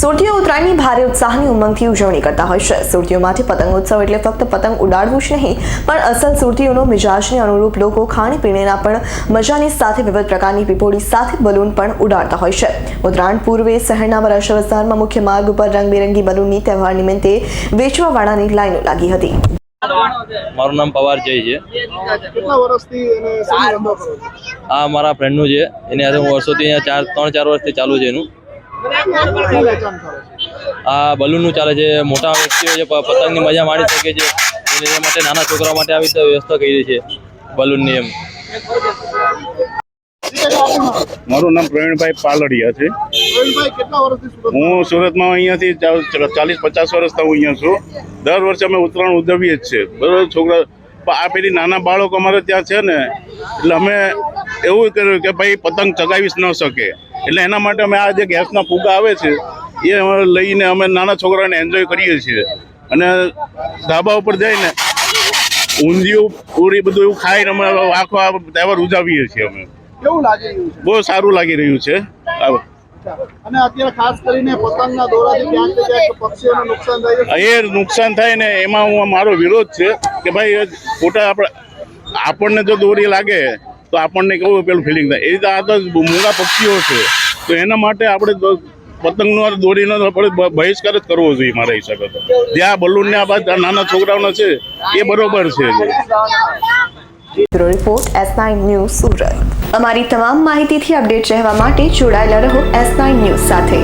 સુરતીઓ ઉત્તરાયણની ભારે ઉત્સાહની ઉમંગથી ઉજવણી કરતા હોય છે. સુરતીઓ માટે પતંગ ઉત્સવ એટલે ફક્ત પતંગ ઉડાડવું જ નહીં પણ અસલ સુરતીઓનો મિજાજને અનુરૂપ લોકો ખાણીપીણીના પણ મજાની સાથે વિવિધ પ્રકારની પીપોળી સાથે બલૂન પણ ઉડાડતા હોય છે. ઉત્તરાયણ પૂર્વે શહેરના વરાછા વિસ્તારમાં મુખ્ય માર્ગ ઉપર રંગબેરંગી બલૂનની તહેવાર નિમિત્તે વેચવાવાળાની લાઈનો લાગી હતી. મારું નામ પવાર જય છે. આ મારા ફ્રેન્ડનું છે. એની સાથે હું વર્ષોથી ચાર ત્રણ ચાર વર્ષથી ચાલુ છે એનું. આ બલૂનનું ચાલે છે. મોટા વ્યક્તિઓ જે પતંગ પતંગની મજા માણી શકે છે. એના માટે નાના છોકરાઓ માટે આવી રીતે વ્યવસ્થા કરી છે બલૂનની એમ. મારું નામ પ્રવીણભાઈ પાલડિયા છે. હું સુરતમાં અહીંયાથી ચા- ચાલીસ પચાસ વર્ષથી હું અહીંયા છું. દર વર્ષે અમે ઉત્તરાયણ ઉજવીએ જ છે બરોબર છોકરા આ પેલી નાના બાળકો અમારે ત્યાં છે ને એટલે અમે એવું કર્યું કે ભાઈ પતંગ ચગાવી જ ન શકે. એટલે એના માટે અમે આ જે ગેસના ફૂગા આવે છે એ અમે લઈને અમે નાના છોકરાને એન્જોય કરીએ છીએ. અને ધાબા ઉપર જઈને ઊંધિયું પૂરી બધું એવું ખાઈને અમે આખો આ તહેવાર ઉજાવીએ છીએ અમે. કેવું લાગી રહ્યું છે? બહુ સારું લાગી રહ્યું છે. અને અત્યારે ખાસ કરીને પતંગના દોરાથી ક્યાંક ક્યાંક પક્ષીઓને નુકસાન થાય એ નુકસાન થાય ને એમાં હું મારો વિરોધ છે કે ભાઈ ખોટા આપણે આપણને જો દોરી લાગે તો આપણને કેવું પેલું ફિલિંગ થાય. એ રીતે આ તો મૂંગા પક્ષીઓ છે. તો એના માટે આપણે પતંગનો દોરીનો આપણે બહિષ્કાર જ કરવો જોઈએ મારા હિસાબે તો. જે આ બલૂનને આ બધા નાના છોકરાઓનો છે, એ બરોબર છે report, S nine news Surat. અમારી તમામ માહિતીથી અપડેટ રહેવા માટે જોડાયેલા રહો એસ નાઇન ન્યૂઝ સાથે.